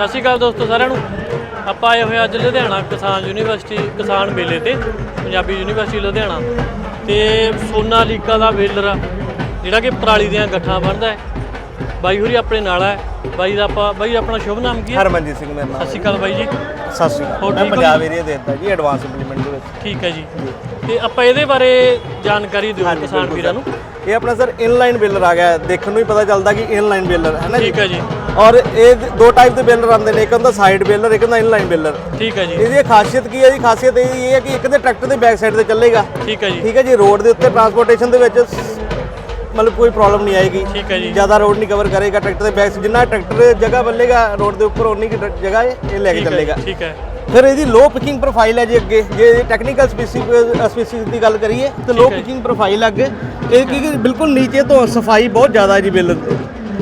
ਸਤਿ ਸ਼੍ਰੀ ਅਕਾਲ ਦੋਸਤੋ ਸਾਰਿਆਂ ਨੂੰ। ਆਪਾਂ ਆਏ ਹੋਏ ਅੱਜ ਲੁਧਿਆਣਾ ਕਿਸਾਨ ਯੂਨੀਵਰਸਿਟੀ ਕਿਸਾਨ ਮੇਲੇ ਤੇ ਪੰਜਾਬੀ ਯੂਨੀਵਰਸਿਟੀ ਲੁਧਿਆਣਾ। ਤੇ ਸੋਨਾਲੀਕਾ ਦਾ ਵੇਲਰ ਆ, ਜਿਹੜਾ ਕਿ ਪਰਾਲੀ ਦੀਆਂ ਗੱਠਾਂ ਬਣਦਾ ਹੈ। ਬਾਈ ਹੋਰੀ ਆਪਣੇ ਨਾਲ ਹੈ ਬਾਈ ਦਾ ਆਪਾਂ ਬਾਈ ਆਪਣਾ ਸ਼ੁਭ ਨਾਮ ਕੀ ਹੈ? ਹਰਮਨਜੀਤ ਸਿੰਘ ਮੇਰਾ ਸਤਿ ਨਾਮ ਸ਼੍ਰੀ ਅਕਾਲ ਬਾਈ ਜੀ। ਸਤਿ ਸ਼੍ਰੀ ਹੋਰ ਅਕਾਲ ਮੈਂ ਠੀਕ ਹੋ? ਪੰਜਾਬ? ਏਰੀਆ ਦੇ ਦਿੱਤਾ ਜੀ ਐਡਵਾਂਸ ਇੰਪਲੀਮੈਂਟ ਦੇ ਵਿੱਚ। ਠੀਕ ਹੈ ਜੀ। ਤੇ ਆਪਾਂ ਇਹਦੇ ਬਾਰੇ ਜਾਣਕਾਰੀ ਦਿਓ ਹਾਂਜੀ, ਕਿਸਾਨ ਬਿਲਕੁਲ ਵੀਰਾਂ ਨੂੰ। ਇਹ ਆਪਣਾ ਸਰ ਇਨਲਾਈਨ ਬੇਲਰ ਆ ਗਿਆ। ਦੇਖਣ ਨੂੰ ਹੀ ਪਤਾ ਚੱਲਦਾ ਕਿ ਇਨਲਾਈਨ ਬੇਲਰ ਹੈ ਨਾ ਜੀ। ਠੀਕ ਹੈ ਜੀ। ਔਰ ਇਹ ਦ- ਟਾਈਪ ਦੇ ਬੇਲਰ ਆਉਂਦੇ ਨੇ ਇੱਕ ਹੁੰਦਾ ਸਾਈਡ ਬੇਲਰ ਇੱਕ ਹੁੰਦਾ ਇਨਲਾਈਨ ਬੇਲਰ ਠੀਕ ਹੈ ਜੀ। ਇਹਦੀ ਖਾਸੀਅਤ ਕੀ ਹੈ ਜੀ? ਖਾਸੀਅਤ ਇਹ ਇਹ ਹੈ ਕਿ ਇੱਕ ਤੇ ਟਰੈਕਟਰ ਦੇ ਬੈਕ ਸਾਈਡ ਤੇ ਚੱਲੇਗਾ। ਠੀਕ ਹੈ ਜੀ। ਠੀਕ ਹੈ ਜੀ ਰੋਡ ਦੇ ਉੱਤੇ ਟਰਾਂਸਪੋਰਟੇਸ਼ਨ ਦੇ ਵਿੱਚ ਮਤਲਬ ਕੋਈ ਪ੍ਰੋਬਲਮ ਨਹੀਂ ਆਏਗੀ। ਠੀਕ ਹੈ ਜੀ। ਜ਼ਿਆਦਾ ਰੋਡ ਨਹੀਂ ਕਵਰ ਕਰੇਗਾ ਟਰੈਕਟਰ ਦੇ ਬੈਕ ਜਿੰਨਾ ਟਰੈਕਟਰ ਜਗ੍ਹਾ ਬੱਲੇਗਾ ਰੋਡ ਦੇ ਉੱਪਰ ਉਨੀ ਜਗ੍ਹਾ ਇਹ ਲੈ ਕੇ ਚੱਲੇਗਾ। ਠੀਕ ਹੈ। ਫਿਰ ਇਹਦੀ ਲੋ ਪਿਕਿੰਗ ਪ੍ਰੋਫਾਈਲ ਹੈ ਜੀ ਅੱਗੇ। ਜੇ ਟੈਕਨੀਕਲ ਸਪੈਸਿਫਿਕ ਦੀ ਗੱਲ ਕਰੀਏ ਤੇ ਲੋ। ਪਿਕਿੰਗ ਪ੍ਰੋਫਾਈਲ ਅੱਗੇ ਇਹ ਕੀ ਬਿਲਕੁਲ ਨੀਚੇ ਤੋਂ ਸਫ਼ਾਈ ਬਹੁਤ ਜ਼ਿਆਦਾ ਹੈ ਜੀ ਬਿੱਲ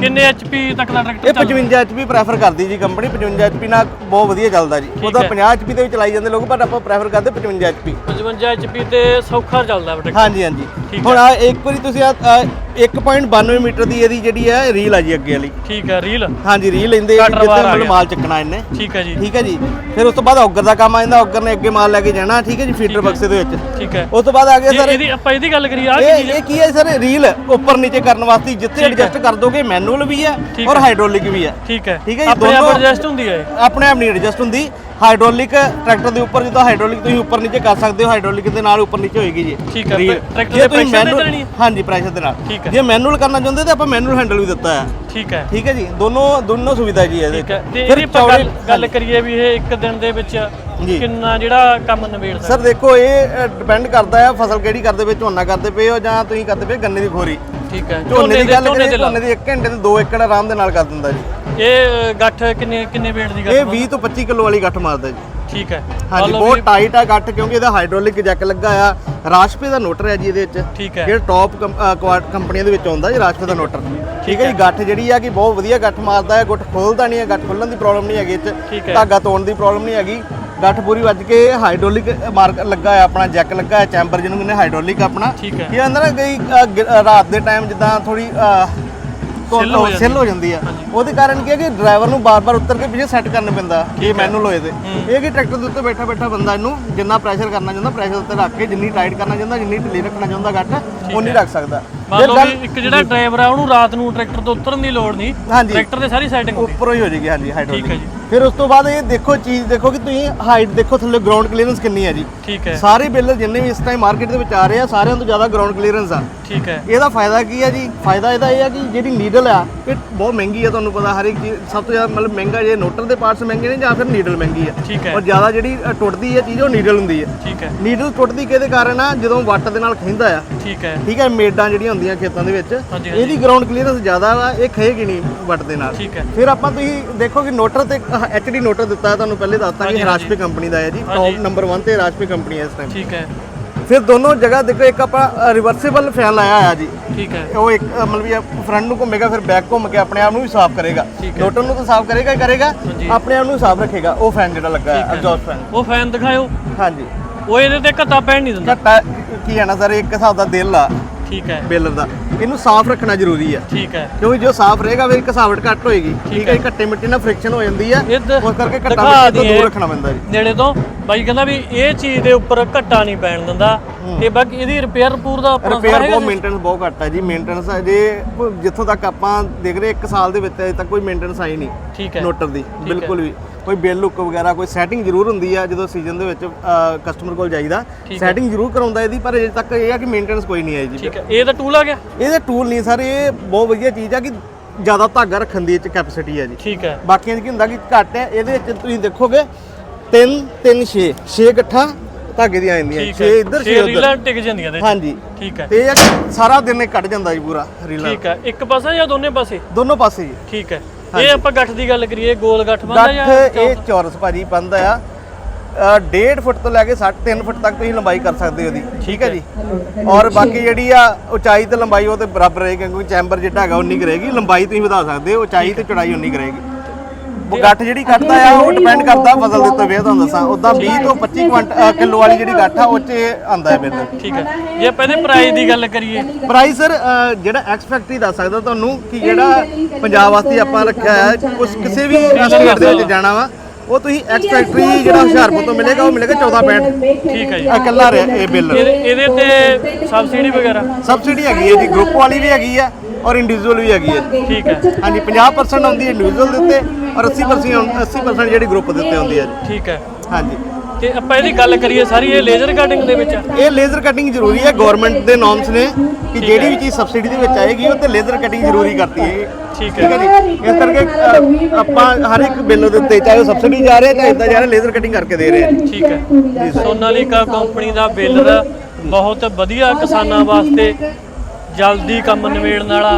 ਕਿੰਨੇ ਐਚਪੀ ਤੱਕ ਦਾ ਇਹ ਟਰੈਕਟਰ ਚੱਲਦਾ 55 ਐਚਪੀ ਪ੍ਰੈਫਰ ਕਰਦੀ ਜੀ ਕੰਪਨੀ 55 ਐਚਪੀ ਨਾਲ ਬਹੁਤ ਵਧੀਆ ਚੱਲਦਾ ਜੀ। ਉਹਦਾ ਹੈ। 50 ਐਚਪੀ ਤੇ ਵੀ ਚਲਾਈ ਜਾਂਦੇ ਲੋਕ ਪਰ ਆਪਾਂ ਪ੍ਰੈਫਰ ਕਰਦੇ 55 ਐਚਪੀ 55 ਐਚਪੀ ਤੇ ਸੌਖਾ ਚੱਲਦਾ ਟਰੈਕਟਰ। ਹਾਂਜੀ ਹਾਂਜੀ। ਹੁਣ ਆ ਇੱਕ ਵਾਰੀ ਤੁਸੀਂ ਆ 1.92 ਮੀਟਰ ਦੀ ਇਹਦੀ ਜਿਹੜੀ ਹੈ ਰੀਲ ਆ ਜੀ ਅੱਗੇ ਵਾਲੀ। ਠੀਕ ਹੈ ਰੀਲ? ਹਾਂਜੀ ਰੀਲ ਲੈਂਦੇ ਜਿੱਥੇ ਮਤਲਬ। ਮਾਲ ਚੱਕਣਾ ਇਹਨੇ। ਠੀਕ ਹੈ ਜੀ। ਠੀਕ ਹੈ ਜੀ। ਫਿਰ ਉਸ ਤੋਂ ਬਾਅਦ ਔਗਰ ਦਾ ਕੰਮ ਆ ਜਾਂਦਾ ਔਗਰ ਨੇ ਅੱਗੇ ਮਾਲ ਲੈ ਕੇ ਜਾਣਾ ਠੀਕ ਹੈ ਜੀ ਫੀਡਰ ਬਕਸੇ ਦੇ ਵਿੱਚ। ਠੀਕ ਹੈ। ਉਸ ਤੋਂ ਬਾਅਦ ਆ ਗਿਆ ਸਰ ਇਹਦੀ ਆਪਾਂ ਇਹਦੀ ਗੱਲ ਕਰੀਏ ਆ ਇਹ ਕੀ ਹੈ ਸਰ ਰੀਲ ਉੱਪਰ ਨੀਚੇ ਕਰਨ ਵਾਸਤੇ ਜਿੱਥੇ ਐਡਜਸਟ ਕਰ ਦੋਗੇ ਮੈਨੂਅਲ ਵੀ ਹੈ ਔਰ। ਹਾਈਡ੍ਰੋਲਿਕ ਵੀ ਹੈ। ਠੀਕ ਹੈ। ਠੀਕ ਹੈ ਦੋਨੋਂ- ਐਡਜਸਟ ਹੁੰਦੀ ਹੈ। ਆਪਣੇ ਆਪ ਨਹੀਂ ਐਡਜਸਟ ਹੁੰਦੀ। ਹਾਈਡ੍ਰੋਲਿਕ ਟਰੈਕਟਰ ਦੇ ਉੱਪਰ ਜਿੱਦਾਂ ਹਾਈਡ੍ਰੋਲਿਕ ਤੁਸੀਂ ਉੱਪਰ ਨੀਚੇ ਕਰ ਸਕਦੇ ਹੋ ਹਾਈਡ੍ਰੋਲਿਕ ਦੇ ਨਾਲ ਉੱਪਰ ਨੀਚੇ ਹੋਏਗੀ ਜੀ ਠੀਕ ਹੈ। ਟਰੈਕਟਰ ਦੇ manual- ਚੱਲਣੀ ਹੈ? ਹਾਂਜੀ ਪ੍ਰੈਸ਼ਰ ਦੇ ਨਾਲ ਠੀਕ ਹੈ। ਜੇ ਮੈਨੂਅਲ ਕਰਨਾ ਚਾਹੁੰਦੇ ਤਾਂ ਆਪਾਂ ਮੈਨੂਅਲ ਹੈਂਡਲ ਵੀ ਦਿੱਤਾ ਹੈ ਠੀਕ ਹੈ ਠੀਕ ਹੈ ਜੀ ਦੋਨੋਂ ਦੋਨੋਂ ਸੁਵਿਧਾ ਜੀ ਇਹਦੇ ਠੀਕ ਹੈ ਤੇ ਫਿਰ ਇਹਦੀ ਆਪਾਂ ਗੱਲ ਕਰੀਏ ਵੀ ਇਹ ਇੱਕ ਦਿਨ ਦੇ ਵਿੱਚ। ਕਿੰਨਾ ਜਿਹੜਾ ਕੰਮ ਨਿਬੇੜ ਸਕਦਾ ਸਰ ਦੇਖੋ ਇਹ ਡਿਪੈਂਡ ਕਰਦਾ ਹੈ ਫਸਲ ਕਿਹੜੀ ਕਰਦੇ ਪਏ ਝੋਨਾ ਕਰਦੇ ਪਏ ਹੋ ਜਾਂ ਤੁਸੀਂ ਕਰਦੇ ਪਏ ਗੰਨੇ ਦੀ ਖੋਰੀ ਠੀਕ ਹੈ। ਝੋਨੇ ਦੀ ਗੱਲ ਕਰੀਏ ਝੋਨੇ ਦੀ 1 ਘੰਟੇ ਤੇ 2 ਏਕੜ ਆਰਾਮ ਦੇ ਨਾਲ ਕਰ ਦਿੰਦਾ ਜੀ। ਇਹ ਗੱਠ ਕਿੰਨੇ ਕਿੰਨੇ ਵੇਟ ਦੀ ਇਹ ਗੱਠ 20 ਤੋਂ 25 ਕਿਲੋ ਵਾਲੀ ਗੱਠ ਮਾਰਦਾ ਜੀ। ਠੀਕ ਹੈ। ਹਾਂਜੀ ਬਹੁਤ ਟਾਈਟ ਆ ਗੱਠ ਕਿਉਂਕਿ ਇਹਦਾ ਹਾਈਡ੍ਰੋਲਿਕ ਜੈਕ ਲੱਗਾ ਆ। ਰਾਸ਼ਪੇ ਦਾ ਨੋਟਰ ਹੈ ਜੀ ਇਹਦੇ ਵਿੱਚ। ਠੀਕ ਹੈ। ਜਿਹੜਾ ਟੌਪ ਕੰਪਨੀਆਂ ਦੇ ਵਿੱਚ ਆਉਂਦਾ ਜੀ ਰਾਸ਼ਪੇ ਦਾ ਨੋਟਰ। ਠੀਕ ਹੈ। ਜੀ ਗੱਠ ਜਿਹੜੀ ਆ ਕਿ ਬਹੁਤ ਵਧੀਆ ਗੱਠ ਮਾਰਦਾ ਹੈ। ਗੁੱਟ ਖੋਲਦਾ ਨਹੀਂ ਹੈ ਗੱਠ ਖੋਲਣ ਦੀ ਪ੍ਰੋਬਲਮ ਨਹੀਂ ਹੈਗੀ ਇਹ ਚ। ਧਾਗਾ ਤੋੜਨ ਦੀ ਪ੍ਰੋਬਲਮ ਨਹੀਂ ਹੈਗੀ। ਗੱਠ ਪੂਰੀ ਵੱਜ ਕੇ ਹਾਈਡ੍ਰੋਲਿਕ ਮਾਰਕ ਲੱਗਾ ਹੈ ਆਪਣਾ ਜੈਕ ਲੱਗਾ ਹੈ ਚੈਂਬਰ ਜਿਹਨੂੰ ਕਹਿੰਦੇ ਹਾਈਡ੍ਰੋਲਿਕ ਆਪਣਾ। ਠੀਕ ਹੈ। ਇਹ ਅੰਦਰ ਨਾ ਕਈ ਅ, ਰਾਤ ਦੇ ਟਾਈਮ ਜਿੱਦਾਂ ਥੋੜੀ Sill ਹੋ ਜਾਂਦੀ ਸਿੱਲ ਹੋ ਜਾਂਦੀ ਆ। ਉਹਦੇ ਕਾਰਨ ਕੀ ਹੈ ਕਿ ਡਰਾਈਵਰ ਨੂੰ ਬਾਰ-ਬਾਰ ਉੱਤਰ ਕੇ ਪਿੱਛੇ ਸੈੱਟ ਕਰਨਾ ਪੈਂਦਾ ਜੇ ਮੈਨੂਅਲ ਹੋਏ ਤੇ ਇਹ ਕਿ ਟਰੈਕਟਰ ਦੇ ਉੱਤੇ ਬੈਠਾ ਬੈਠਾ ਬੰਦਾ ਇਹਨੂੰ ਜਿੰਨਾ ਪ੍ਰੈਸ਼ਰ ਕਰਨਾ ਚਾਹੁੰਦਾ ਪ੍ਰੈਸ਼ਰ ਉੱਤੇ ਰੱਖ ਕੇ ਜਿੰਨੀ ਟਾਈਟ ਕਰਨਾ ਚਾਹੁੰਦਾ ਜਿੰਨੀ ਢਿੱਲੀ ਰੱਖਣਾ ਚਾਹੁੰਦਾ ਗੱਠ ਉਨੀ ਰੱਖ ਸਕਦਾ। ਮੰਨ ਲਓ ਵੀ ਇੱਕ ਜਿਹੜਾ ਡਰਾਈਵਰ ਆ ਉਹਨੂੰ ਰਾਤ ਨੂੰ ਟਰੈਕਟਰ ਤੋਂ ਉਤਰਨ ਦੀ ਲੋੜ ਨਹੀਂ ਹਾਂਜੀ। ਟਰੈਕਟਰ ਦੇ ਸਾਰੀ ਸੈਟਿੰਗ ਉੱਪਰੋਂ ਹੀ ਹੋ ਜਾਏਗੀ ਹਾਂਜੀ ਠੀਕ ਹੈ ਹਾਈਡ੍ਰੋਲਿਕ ਜੀ ਫਿਰ ਉਸ ਤੋਂ ਬਾਅਦ ਇਹ ਦੇਖੋ ਚੀਜ਼ ਦੇਖੋ ਕਿ ਤੁਸੀਂ ਹਾਈਟ ਦੇਖੋ ਥੱਲੇ ਗਰਾਊਂਡ ਕਲੀਅਰੈਂਸ ਕਿੰਨੀ ਹੈ ਜੀ। ਠੀਕ ਹੈ। ਸਾਰੇ ਬਿੱਲਰ ਜਿੰਨੇ ਵੀ ਇਸ ਟਾਈਮ ਮਾਰਕੀਟ ਦੇ ਵਿੱਚ ਆ ਰਹੇ ਆ ਸਾਰਿਆਂ ਤੋਂ ਜ਼ਿਆਦਾ ਗਰਾਊਂਡ ਕਲੀਅਰੈਂਸ ਆ। ਠੀਕ ਹੈ। ਇਹਦਾ ਫਾਇਦਾ ਕੀ ਹੈ ਜੀ? ਫਾਇਦਾ ਇਹਦਾ ਇਹ ਆ ਕਿ ਜਿਹੜੀ ਨੀਡਲ ਆ ਇਹ ਬਹੁਤ ਮਹਿੰਗੀ ਹੈ ਤੁਹਾਨੂੰ ਪਤਾ ਹਰ ਇੱਕ ਚੀਜ਼ ਸਭ ਤੋਂ ਜ਼ਿਆਦਾ ਮਤਲਬ ਮਹਿੰਗਾ ਜੇ ਨੋਟਰ ਦੇ ਪਾਰਟਸ ਮਹਿੰਗੇ ਨੇ ਜਾਂ ਫਿਰ ਨੀਡਲ ਮਹਿੰਗੀ ਹੈ ਠੀਕ ਹੈ। ਔਰ ਜ਼ਿਆਦਾ ਜਿਹੜੀ ਟੁੱਟਦੀ ਹੈ ਚੀਜ਼ ਉਹ ਨੀਡਲ ਹੁੰਦੀ ਹੈ ਠੀਕ ਹੈ। ਨੀਡਲ ਟੁੱਟਦੀ ਕਿਹਦੇ ਕਾਰਨ ਆ? ਜਦੋਂ ਵੱਟ ਦੇ ਨਾਲ ਖਿੰਦਾ ਆ। ਠੀਕ ਹੈ। ਠੀਕ ਹੈ ਮੇਡਾਂ ਜਿਹੜੀਆਂ ਹੁੰਦੀਆਂ ਖੇਤਾਂ ਦੇ ਵਿੱਚ ਇਹਦੀ ਗਰਾਊਂਡ ਕਲੀਅਰੈਂਸ ਜ਼ਿਆਦਾ ਵਾ ਇਹ ਖਏਗੀ ਨਹੀਂ ਵੱਟ ਦੇ ਨਾਲ। ਠੀਕ ਹੈ। ਫਿਰ ਆਪਾਂ ਤੁਸੀਂ ਦੇਖੋ ਕਿ ਨੋਟਰ ਤੇ ਐਚਡੀ ਨੋਟਰ ਦਿੱਤਾ ਤੁਹਾਨੂੰ ਪਹਿਲੇ ਦੱਸਤਾ ਕਿ ਰਾਸ਼ਪੇ ਕੰਪਨੀ ਦਾ ਹੈ ਜੀ। ਟੌਪ ਨੰਬਰ 1 ਤੇ ਰਾਸ਼ਪੇ ਕੰਪਨੀ ਹੈ ਇਸ ਟਾਈਮ ਠੀਕ ਹੈ। ਫਿਰ ਦੋਨੋਂ ਜਗ੍ਹਾ ਦੇਖੋ ਇੱਕ ਆਪਾਂ ਰਿਵਰਸੀਬਲ ਫੈਨ ਲਾਇਆ ਹੋਇਆ ਜੀ। ਠੀਕ ਹੈ। ਉਹ ਇੱਕ ਅ, ਮਤਲਬ ਵੀ ਫਰੰਟ ਨੂੰ ਘੁੰਮੇਗਾ ਫਿਰ ਬੈਕ ਘੁੰਮ ਕੇ ਆਪਣੇ ਆਪ ਨੂੰ ਵੀ ਸਾਫ਼ ਕਰੇਗਾ। ਨੋਟਰ ਨੂੰ ਤਾਂ ਸਾਫ਼ ਕਰੇਗਾ ਹੀ ਕਰੇਗਾ ਹਾਂਜੀ। ਆਪਣੇ ਆਪ ਨੂੰ ਸਾਫ਼ ਰੱਖੇਗਾ। ਉਹ ਫੈਨ ਜਿਹੜਾ ਲੱਗਾ ਹੈ। ਐਗਜ਼ੌਸਟ ਫੈਨ ਉਹ ਫੈਨ ਦਿਖਾਇਓ। ਹਾਂਜੀ। ਉਹ ਇਹਦੇ ਤੇ ਘੱਟਾ ਪੈਣ ਨਹੀਂ ਦਿੰਦਾ। ਘੱਟਾ ਕੀ ਹੈ ਨਾ ਸਰ ਇੱਕ ਹਿਸਾਬ ਦਾ ਦਿਲ ਆ ਠੀਕ ਹੈ। ਬੇਲਰ ਦਾ। ਇਹਨੂੰ ਸਾਫ਼ ਰੱਖਣਾ ਜ਼ਰੂਰੀ ਆ ਠੀਕ ਹੈ। ਕਿਉਂਕਿ ਜੋ ਸਾਫ਼ ਰਹੇਗਾ ਫਿਰ ਘਸਾਵਟ ਘੱਟ ਹੋਏਗੀ। ਠੀਕ ਹੈ। ਜੀ ਘੱਟੇ ਮਿੱਟੀ ਨਾਲ ਫ੍ਰਿਕਸ਼ਨ ਹੋ ਜਾਂਦੀ ਆ ਇਹ ਦ- ਉਸ ਕਰਕੇ ਘੱਟਾ ਦਿਖਾ ਮਿੱਟੀ ਤੋਂ ਦਈਏ। ਦੂਰ ਰੱਖਣਾ ਪੈਂਦਾ ਜੀ। ਨੇੜੇ ਤੋਂ। ਬਾਈ ਕਹਿੰਦਾ ਵੀ ਇਹ ਚੀਜ਼ ਦੇ ਉੱਪਰ ਘੱਟਾ ਨਹੀਂ ਪੈਣ ਦਿੰਦਾ ਤੇ ਬਾਕੀ ਇਹਦੀ ਰਿਪੇਅਰ ਪੂਰ ਦਾ ਆਪਣਾ ਰਿਪੇਅਰ ਬਹੁਤ ਮੇਨਟੇਨੈਂਸ ਬਹੁਤ ਘੱਟ ਹੈ ਜੀ। ਮੇਨਟੇਨੈਂਸ ਜੇ ਜਿੱਥੋਂ ਤੱਕ ਆਪਾਂ ਦੇਖ ਰਹੇ 1 ਸਾਲ ਦੇ ਵਿੱਚ ਅਜੇ ਤੱਕ ਕੋਈ ਮੇਨਟੇਨੈਂਸ ਆਈ ਨਹੀਂ ਠੀਕ ਹੈ। ਨੋਟਰ ਦੀ। ਬਿਲਕੁਲ ਵੀ। ਕੋਈ ਬਿੱਲ ਲੁੱਕ ਵਗੈਰਾ ਕੋਈ ਸੈਟਿੰਗ ਜ਼ਰੂਰ ਹੁੰਦੀ ਆ ਜਦੋਂ ਸੀਜ਼ਨ ਦੇ ਵਿੱਚ ਕਸਟਮਰ ਕੋਲ ਜਾਈਦਾ। ਸੈਟਿੰਗ ਜ਼ਰੂਰ ਕਰਾਉਂਦਾ ਇਹਦੀ ਪਰ ਅਜੇ ਤੱਕ ਇਹ ਆ ਕਿ ਮੇਨਟੇਨੈਂਸ ਕੋਈ ਨਹੀਂ ਆਈ ਜੀ ਠੀਕ ਹੈ। ਇਹ ਤਾਂ ਟੂਲ ਆ ਗਿਆ? ਇਹਦੇ ਟੂਲ ਨਹੀਂ ਸਰ ਇਹ ਬਹੁਤ ਵਧੀਆ ਚੀਜ਼ ਆ ਕਿ ਜ਼ਿਆਦਾ ਧਾਗਾ ਰੱਖਣ ਦੀ ਇਹ ਚ ਕੈਪੈਸਿਟੀ ਹੈ ਜੀ। ਠੀਕ ਹੈ। ਬਾਕੀਆਂ 'ਚ ਕੀ ਹੁੰਦਾ ਕਿ ਘੱਟ ਹੈ ਇਹਦੇ ਵਿੱਚ ਤੁਸੀਂ ਦੇਖੋਗੇ 3 3 6 6 ਇਕੱਠਾ ਧਾਗੇ ਦੀਆਂ ਆ ਜਾਂਦੀਆਂ। ਠੀਕ 6 ਹੈ ਇੱਧਰ 6 ਛੇ ਉੱਧਰ। ਰੀਲਾਂ ਟਿਕ ਜਾਂਦੀਆਂ ਦੇ ਹਾਂਜੀ। ਠੀਕ ਹੈ। ਤੇ ਇਹ ਸਾਰਾ ਦਿਨ ਇਹ ਕੱਢ ਜਾਂਦਾ ਜੀ ਪੂਰਾ ਰੀਲਾ। ਠੀਕ ਹੈ। ਇੱਕ ਪਾਸਾ ਜਾਂ ਦੋਨੇ ਪਾਸੇ? ਦੋਨੋਂ ਪਾਸੇ ਜੀ। ਠੀਕ ਹੈ। ਇਹ ਆਪਾਂ ਗੱਠ ਦੀ ਗੱਲ ਕਰੀਏ ਗੋਲ ਗੱਠ ਬੰਦਾ ਜਾਂ ਗੱਠ ਇਹ ਚੌਰਸ ਭਾਜੀ ਬੰਦਾ ਆ। ਅ, ਡੇਢ ਫੁੱਟ ਤੋਂ ਲੈ ਕੇ 3 ਫੁੱਟ ਤੱਕ ਤੁਸੀਂ ਲੰਬਾਈ ਕਰ ਸਕਦੇ ਹੋ ਉਹਦੀ ਠੀਕ ਹੈ ਜੀ। ਔਰ ਬਾਕੀ ਜਿਹੜੀ ਆ ਉਚਾਈ ਤੇ ਲੰਬਾਈ ਉਹ ਤੇ ਬਰਾਬਰ ਰਹੇਗੀ ਕਿਉਂਕਿ ਚੈਂਬਰ ਜਿੱਡਾ ਹੈਗਾ ਉਨੀ ਕੁ ਰਹੇਗੀ। ਲੰਬਾਈ ਤੁਸੀਂ ਵਧਾ ਸਕਦੇ ਹੋ ਉਚਾਈ ਤੇ ਚੌੜਾਈ ਉਨੀ ਕੁ ਰਹੇਗੀ। ਉਹ ਗੱਠ ਜਿਹੜੀ ਕੱਟਦਾ ਆ ਉਹ ਡਿਪੈਂਡ ਕਰਦਾ ਫਸਲ ਦੇ ਉੱਤੇ ਵੇ ਤੁਹਾਨੂੰ ਦੱਸਾਂ ਉਦਾਂ 20 ਤੋਂ 25 ਕੁਇੰਟ ਕਿਲੋ ਵਾਲੀ ਜਿਹੜੀ ਗੱਠ ਆ ਉਹ 'ਚ ਆਂਦਾ ਹੈ ਬਿੱਲ ਠੀਕ ਹੈ। ਜੇ ਆਪਾਂ ਇਹਦੇ ਪ੍ਰਾਈਸ ਦੀ ਗੱਲ ਕਰੀਏ। ਪ੍ਰਾਈਸ ਸਰ ਜਿਹੜਾ ਐਕਸ ਫੈਕਟਰੀ ਦੱਸ ਸਕਦਾ ਤੁਹਾਨੂੰ ਕਿ ਜਿਹੜਾ ਪੰਜਾਬ ਵਾਸਤੇ ਆਪਾਂ ਰੱਖਿਆ ਹੈ ਕੁਛ ਕਿਸੇ ਵੀ ਸਟੇਟ ਦੇ ਵਿੱਚ ਜਾਣਾ ਵਾ ਉਹ ਤੁਸੀਂ ਐਕਸ ਫੈਕਟਰੀ ਜਿਹੜਾ ਹੁਸ਼ਿਆਰਪੁਰ ਤੋਂ ਮਿਲੇਗਾ ਉਹ ਮਿਲੇਗਾ 1465 ਠੀਕ ਹੈ ਜੀ। ਇਕੱਲਾ ਰਿਹਾ ਇਹ ਬਿੱਲ। ਇਹਦੇ ਇਹਦੇ ਤੇ ਸਬਸਿਡੀ ਵਗੈਰਾ? ਸਬਸਿਡੀ ਹੈਗੀ ਹੈ ਜੀ ਗਰੁੱਪ ਵਾਲੀ ਵੀ ਹੈਗੀ ਹੈ ਔਰ ਇੰਡੀਵਿਜੂਅਲ ਵੀ ਹੈਗੀ ਹੈ। ਠੀਕ ਹੈ। ਹਾਂਜੀ 50% ਆਉਂਦੀ ਹੈ ਇੰਡੀਵਿਜੂਅਲ ਦੇ ਉੱਤੇ ਔਰ 80% ਆਉਂ- 80% ਜਿਹੜੀ ਗਰੁੱਪ ਦੇ ਉੱਤੇ ਆਉਂਦੀ ਹੈ ਜੀ। ਠੀਕ ਹੈ। ਹਾਂਜੀ। ਤੇ ਆਪਾਂ ਇਹਦੀ ਗੱਲ ਕਰੀਏ ਸਾਰੀ ਇਹ ਲੇਜ਼ਰ ਕਟਿੰਗ ਦੇ ਵਿੱਚ? ਆ? ਇਹ ਲੇਜ਼ਰ ਕਟਿੰਗ ਜ਼ਰੂਰੀ ਹੈ ਗਵਰਨਮੈਂਟ ਦੇ ਨੋਰਮਸ ਨੇ ਕਿ ਜਿਹੜੀ ਵੀ ਚੀਜ਼ ਸਬਸਿਡੀ ਦੇ ਵਿੱਚ ਆਏਗੀ ਉਹ ਤੇ ਲੇਜ਼ਰ ਕਟਿੰਗ ਜ਼ਰੂਰੀ ਕਰਤੀ ਹੈ ਠੀਕ ਹੈ। ਜੀ? ਇਸ ਕਰਕੇ ਅ, ਆਪਾਂ ਹਰ ਇੱਕ ਬਿੱਲ ਦੇ ਉੱਤੇ ਚਾਹੇ ਉਹ ਸਬਸਿਡੀ ਜਾ ਰਿਹਾ ਚਾਹੇ ਇਦਾਂ ਜਾ ਰਿਹਾ ਲੇਜ਼ਰ ਕਟਿੰਗ ਕਰਕੇ ਦੇ ਰਹੇ ਹਾਂ ਠੀਕ ਹੈ। ਸੋਨਾਲੀਕਾ ਕੰਪਨੀ ਦਾ ਬੇਲਰ ਬਹੁਤ ਵਧੀਆ ਕਿਸਾਨਾਂ ਵਾਸਤੇ ਜਲਦੀ ਕੰਮ ਨਿਬੇੜਨ ਵਾਲਾ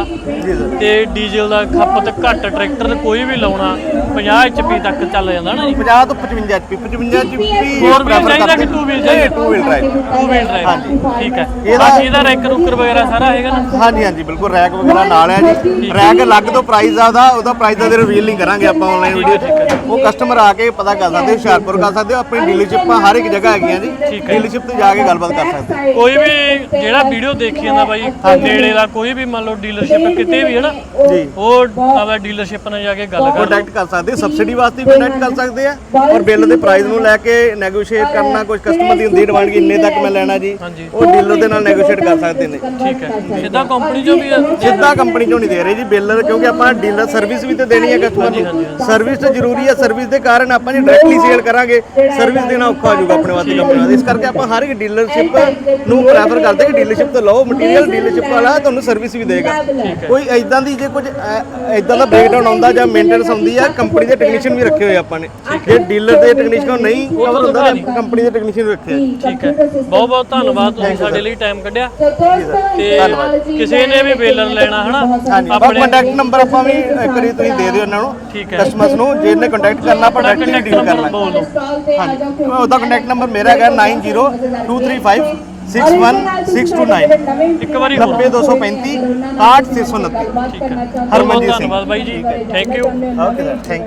ਤੇ ਡੀਜ਼ਲ ਦਾ ਖਪਤ ਘੱਟ ਟਰੈਕਟਰ ਕੋਈ ਵੀ ਲਾਉਣਾ 50 HP ਤੱਕ ਚੱਲ ਜਾਂਦਾ ਨਾ ਜੀ। 50 ਤੋਂ 55 ਐਚਪੀ 55 ਐਚਪੀ Four wheel ਚਾਹੀਦਾ ਕਿ two wheel ਚਾਹੀਦਾ? Two wheel drive two wheel drive ਹਾਂਜੀ। ਠੀਕ ਹੈ। ਇਹਦਾ- ਬਾਕੀ ਇਹਦਾ ਰੈਕ ਰੁਕਰ ਵਗੈਰਾ ਸਾਰਾ ਹੈਗਾ ਨਾ? ਹਾਂਜੀ ਹਾਂਜੀ ਬਿਲਕੁਲ ਰੈਕ ਵਗੈਰਾ ਨਾਲ ਹੈ ਜੀ। ਰੈਕ ਅਲੱਗ ਤੋਂ ਪ੍ਰਾਈਸ ਆ ਉਹਦਾ ਉਹਦਾ ਪ੍ਰਾਈਸ ਦਾ ਰਿਵੀਲ ਨਹੀਂ ਕਰਾਂਗੇ ਆਪਾਂ ਆਨਲਾਈਨ ਵੀਡੀਓ ਉਹ ਕਸਟਮਰ ਆ ਕੇ ਪਤਾ ਕਰ ਸਕਦੇ ਹੁਸ਼ਿਆਰਪੁਰ ਕਰ ਸਕਦੇ ਹੋ ਆਪਣੀ ਡੀਲਰਸ਼ਿਪਾਂ ਹਰ ਇੱਕ ਜਗ੍ਹਾ ਹੈਗੀਆਂ ਜੀ। ਹੈ। ਡੀਲਰਸ਼ਿਪ ਤੇ ਜਾ ਕੇ ਗੱਲਬਾਤ ਕਰ ਸਕਦੇ। ਹੋ। ਕੋਈ ਵੀ ਜਿਹੜਾ ਵੀਡੀਓ ਦੇਖੀ ਜਾਂਦਾ ਬਾਈ ਨੇੜੇ ਦਾ ਕੋਈ ਵੀ ਮੰਨ ਲਓ ਡੀਲਰਸ਼ਿਪ ਕਿਤੇ ਵੀ ਹੈ ਨਾ ਜੀ। ਉਹ ਆਵਾ ਡੀਲਰਸ਼ਿਪ ਨਾਲ ਜਾ ਕੇ ਗੱਲ ਕਰ ਕੰਟੈਕਟ ਕਰ ਸਕਦੇ ਸਬਸਿਡੀ ਵਾਸਤੇ ਵੀ ਕੰਟੈਕਟ ਕਰ ਸਕਦੇ ਆ। ਔਰ ਬਿੱਲ ਦੇ ਪ੍ਰਾਈਸ ਨੂੰ ਲੈ ਕੇ ਨੈਗੋਸ਼ੀਏਟ ਕਰਨਾ ਕੁਝ ਕਸਟਮਰ ਦੀ ਹੁੰਦੀ ਡਿਮਾਂਡ ਕਿ ਇੰਨੇ ਤੱਕ ਮੈਂ ਲੈਣਾ ਜੀ ਹਾਂਜੀ। ਉਹ ਡੀਲਰ ਦੇ ਨਾਲ ਨੈਗੋਸ਼ੀਏਟ ਕਰ ਸਕਦੇ ਨੇ। ਠੀਕ ਹੈ। ਸਿੱਧਾ ਕੰਪਨੀ ਚੋਂ ਵੀ ਹੈ? ਸਿੱਧਾ ਕੰਪਨੀ ਚੋਂ ਨਹੀਂ ਦੇ ਰਹੇ ਜੀ ਬਿੱਲ ਕਿਉਂਕਿ ਆਪਾਂ ਡੀਲਰ ਸਰਵਿਸ ਵੀ ਤੇ ਦੇਣੀ ਹੈ ਕਸਟਮਰ ਨੂੰ। ਸਰਵਿਸ ਤਾਂ ਜ਼ਰੂਰੀ ਹੈ ਸਰਵਿਸ ਦੇ ਕਾਰਨ ਆਪਾਂ ਜੇ ਡਾਇਰੈਕਟਲੀ ਸੇਲ ਕਰਾਂਗੇ ਸਰਵਿਸ ਦੇਣਾ ਔਖਾ ਹੋ ਜਾਊਗਾ ਆਪਣੇ ਵਾਸਤੇ ਕੰਪਨੀ ਵਾਸਤੇ ਇਸ ਕਰਕੇ ਆਪਾਂ ਹਰ ਇੱਕ ਡੀਲਰਸ਼ਿਪ ਨੂੰ ਪ੍ਰੈਫਰ ਕਰਦੇ ਕਿ ਡੀਲਰਸ਼ਿਪ ਤੋਂ ਲਓ ਮਟੀਰੀਅਲ ਡੀਲਰਸ਼ਿਪ ਵਾਲਾ ਤੁਹਾਨੂੰ ਸਰਵਿਸ ਵੀ ਦੇਗਾ। ਕੋਈ ਐਦਾਂ ਦੀ ਜੇ ਕੁਝ ਐਦਾਂ ਦਾ ਬ੍ਰੇਕਡਾਊਨ ਆਉਂਦਾ ਜਾਂ ਮੇਨਟੇਨੈਂਸ ਹੁੰਦੀ ਆ ਕੰਪਨੀ ਦੇ ਟੈਕਨੀਸ਼ੀਅਨ ਵੀ ਰੱਖੇ ਹੋਏ ਆਪਾਂ ਨੇ। ਜੇ ਡੀਲਰ ਦੇ ਟੈਕਨੀਸ਼ੀਅਨ ਨਹੀਂ ਕਵਰ ਹੁੰਦਾ ਤਾਂ ਕੰਪਨੀ ਦੇ ਟੈਕਨੀਸ਼ੀਅਨ ਰੱਖੇ ਆ। ਠੀਕ ਹੈ। ਬਹੁਤ ਬਹੁਤ ਧੰਨਵਾਦ ਤੁਸੀਂ ਸਾਡੇ ਲਈ ਟਾਈਮ ਕੱਢਿਆ। ਤੇ। ਕਿਸੇ ਨੇ ਵੀ ਬੇਲਰ ਲੈਣਾ ਹਨਾ? ਆਪਣੇ ਕੰਟੈਕਟ ਨੰਬਰ ਆਪਾਂ ਵੀ ਇੱਕ ਵਾਰੀ ਤੁਸੀਂ ਦੇ ਦਿਓ ਇਹਨਾਂ ਨੂੰ ਠੀਕ ਹੈ। ਕਸਟਮਰਸ ਨੂੰ ਜਿਹਨੇ ਕੰਟੈਕਟ ਕਰਨਾ ਆਪਾਂ ਡਾਇਰੈਕਟਲੀ ਕੰਟੈਕਟ ਡੀਲ ਕਰ ਨੰਬਰ ਲਾਂਗੇ। ਹਾਂਜੀ। ਉਹਦਾ ਕੰਟੈਕਟ ਨੰਬਰ ਮੇਰਾ ਹੈਗਾ 9023561629 ਇੱਕ ਵਾਰੀ ਹੋਰ 90235 68629 ਠੀਕ ਹੈ ਹਰਮਨਜੀਤ ਸਿੰਘ ਧੰਨਵਾਦ ਬਾਈ ਜੀ thank you okay sir thank